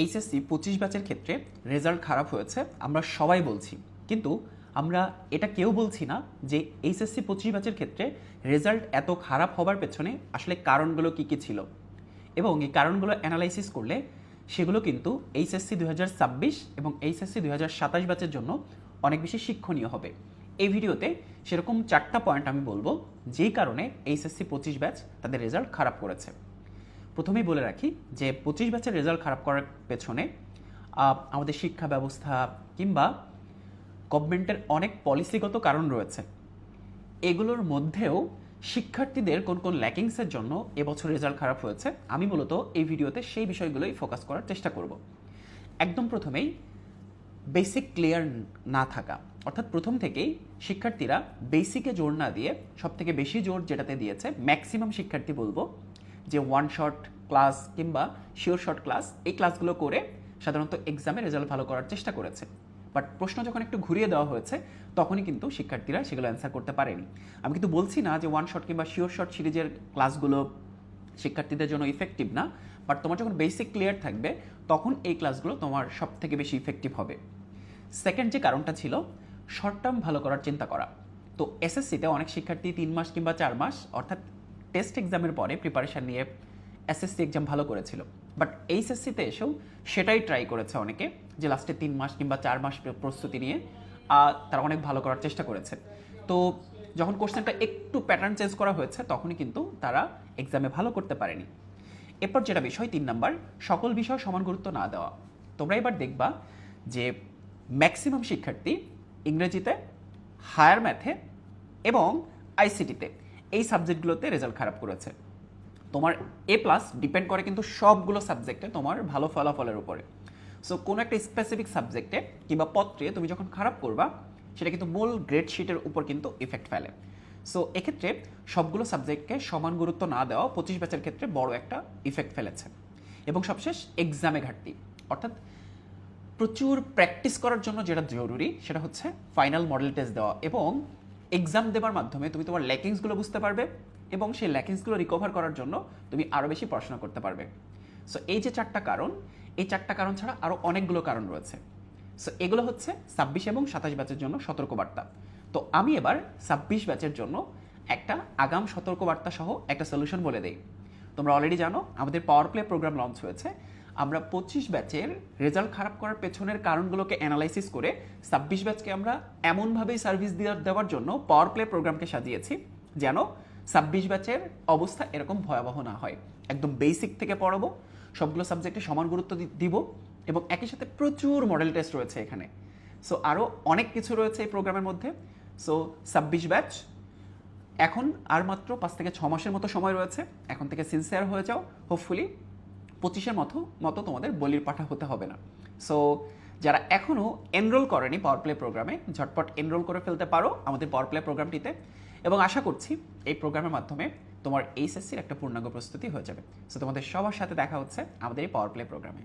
HSC পঁচিশ ব্যাচের ক্ষেত্রে রেজাল্ট খারাপ হয়েছে, আমরা সবাই বলছি। কিন্তু আমরা এটা কেউ বলছি না যে এইচএসসি পঁচিশ ব্যাচের ক্ষেত্রে রেজাল্ট এত খারাপ হবার পেছনে আসলে কারণগুলো কী কী ছিল। এবং এই কারণগুলো অ্যানালাইসিস করলে সেগুলো কিন্তু এইচএসসি দু হাজার ছাব্বিশ এবং এইচএসসি দু হাজার সাতাশ ব্যাচের জন্য অনেক বেশি শিক্ষণীয় হবে। এই ভিডিওতে সেরকম চারটা পয়েন্ট আমি বলব, যেই কারণে এইচএসসি পঁচিশ ব্যাচ তাদের রেজাল্ট খারাপ করেছে। প্রথমেই বলে রাখি যে পঁচিশ ব্যাচের রেজাল্ট খারাপ করার পেছনে আমাদের শিক্ষা ব্যবস্থা কিংবা গভর্নমেন্টের অনেক পলিসিগত কারণ রয়েছে। এগুলোর মধ্যেও শিক্ষার্থীদের কোন কোন ল্যাকিংসের জন্য এবছর রেজাল্ট খারাপ হয়েছে, আমি মূলত এই ভিডিওতে সেই বিষয়গুলোই ফোকাস করার চেষ্টা করব। একদম প্রথমেই বেসিক ক্লিয়ার না থাকা, অর্থাৎ প্রথম থেকেই শিক্ষার্থীরা বেসিকে জোর না দিয়ে সব থেকে বেশি জোর যেটাতে দিয়েছে ম্যাক্সিমাম শিক্ষার্থী বলব যে ওয়ান শট ক্লাস কিংবা শিওর শর্ট ক্লাস এই ক্লাসগুলো করে সাধারণত এক্সামে রেজাল্ট ভালো করার চেষ্টা করেছে। বাট প্রশ্ন যখন একটু ঘুরিয়ে দেওয়া হয়েছে, তখনই কিন্তু শিক্ষার্থীরা সেগুলো অ্যান্সার করতে পারেনি। আমি কিন্তু বলছি না যে ওয়ান শট কিংবা শিওর শট সিরিজের ক্লাসগুলো শিক্ষার্থীদের জন্য ইফেক্টিভ না বাট তোমার যখন বেসিক ক্লিয়ার থাকবে, তখন এই ক্লাসগুলো তোমার সব থেকে বেশি ইফেক্টিভ হবে। সেকেন্ড যে কারণটা ছিল শর্ট টার্ম ভালো করার চিন্তা করা। তো এসএসসিতে অনেক শিক্ষার্থী তিন মাস কিংবা চার মাস, অর্থাৎ টেস্ট এক্সামের পরে প্রিপারেশান নিয়ে এসএসসি এক্সাম ভালো করেছিল। বাট এইচএসসিতে এসেও সেটাই ট্রাই করেছে অনেকে যে লাস্টে তিন মাস কিংবা চার মাস প্রস্তুতি নিয়ে আহ, তারা অনেক ভালো করার চেষ্টা করেছে। তো যখন কোশ্চেনটা একটু প্যাটার্ন চেঞ্জ করা হয়েছে তখনই কিন্তু তারা এক্সামে ভালো করতে পারেনি। এরপর যেটা বিষয় তিন নাম্বার সকল বিষয় সমান গুরুত্ব না দেওয়া। তোমরা এবার দেখবা যে ম্যাক্সিমাম শিক্ষার্থী ইংরেজিতে হায়ার ম্যাথে এবং আইসিটিতে এই সাবজেক্টগুলোতে রেজাল্ট খারাপ করেছে। তোমার এ প্লাস ডিপেন্ড করে কিন্তু সবগুলো সাবজেক্টে তোমার ভালো ফলাফলের উপরে। সো কোনো একটা স্পেসিফিক সাবজেক্টে কিংবা পত্রে তুমি যখন খারাপ করবা, সেটা কিন্তু মূল গ্রেড শিটের উপর কিন্তু ইফেক্ট ফেলে। সো এক্ষেত্রে সবগুলো সাবজেক্টকে সমান গুরুত্ব না দেওয়া পঁচিশ ব্যাচের ক্ষেত্রে বড় একটা ইফেক্ট ফেলেছে। এবং সবশেষ এক্সামে ঘাটতি। অর্থাৎ প্রচুর প্র্যাকটিস করার জন্য যেটা জরুরি, সেটা হচ্ছে ফাইনাল মডেল টেস্ট দেওয়া। এবং এক্সাম দেওয়ার মাধ্যমে তুমি তোমার ল্যাকিংসগুলো বুঝতে পারবে এবং সেই ল্যাকিংসগুলো রিকভার করার জন্য তুমি আরও বেশি পড়াশোনা করতে পারবে। সো এই যে চারটা কারণ, এই চারটা কারণ ছাড়া আরও অনেকগুলো কারণ রয়েছে। সো এগুলো হচ্ছে ছাব্বিশ এবং সাতাশ ব্যাচের জন্য সতর্কবার্তা। তো আমি এবার ছাব্বিশ ব্যাচের জন্য একটা আগাম সতর্কবার্তা সহ একটা সলিউশন বলে দেই। তোমরা অলরেডি জানো, আমাদের পাওয়ার প্লে প্রোগ্রাম লঞ্চ হয়েছে। আমরা পঁচিশ ব্যাচের রেজাল্ট খারাপ করার পেছনের কারণগুলোকে অ্যানালাইসিস করে ছাব্বিশ ব্যাচকে আমরা এমনভাবেই সার্ভিস দেওয়ার জন্য পাওয়ার প্লে প্রোগ্রামকে সাজিয়েছি যেন ছাব্বিশ ব্যাচের অবস্থা এরকম ভয়াবহ না হয়। একদম বেসিক থেকে পড়াবো, সবগুলো সাবজেক্টে সমান গুরুত্ব দিব এবং একই সাথে প্রচুর মডেল টেস্ট রয়েছে এখানে। সো আরও অনেক কিছু রয়েছে এই প্রোগ্রামের মধ্যে। সো ছাব্বিশ ব্যাচ, এখন আর মাত্র পাঁচ থেকে ছ মাসের মতো সময় রয়েছে। এখন থেকে সিনসিয়ার হয়ে যাও হোপফুলি পঁচিশের মতো মতো তোমাদের বলির পাঠা হতে হবে না। সো যারা এখনও এনরোল করেনি পাওয়ার প্লে প্রোগ্রামে ঝটপট এনরোল করে ফেলতে পারো আমাদের পাওয়ার প্লে প্রোগ্রামটিতে এবং আশা করছি এই প্রোগ্রামের মাধ্যমে তোমার এইচএসসির একটা পূর্ণাঙ্গ প্রস্তুতি হয়ে যাবে। সো তোমাদের সবার সাথে দেখা হচ্ছে আমাদের এই পাওয়ার প্লে প্রোগ্রামে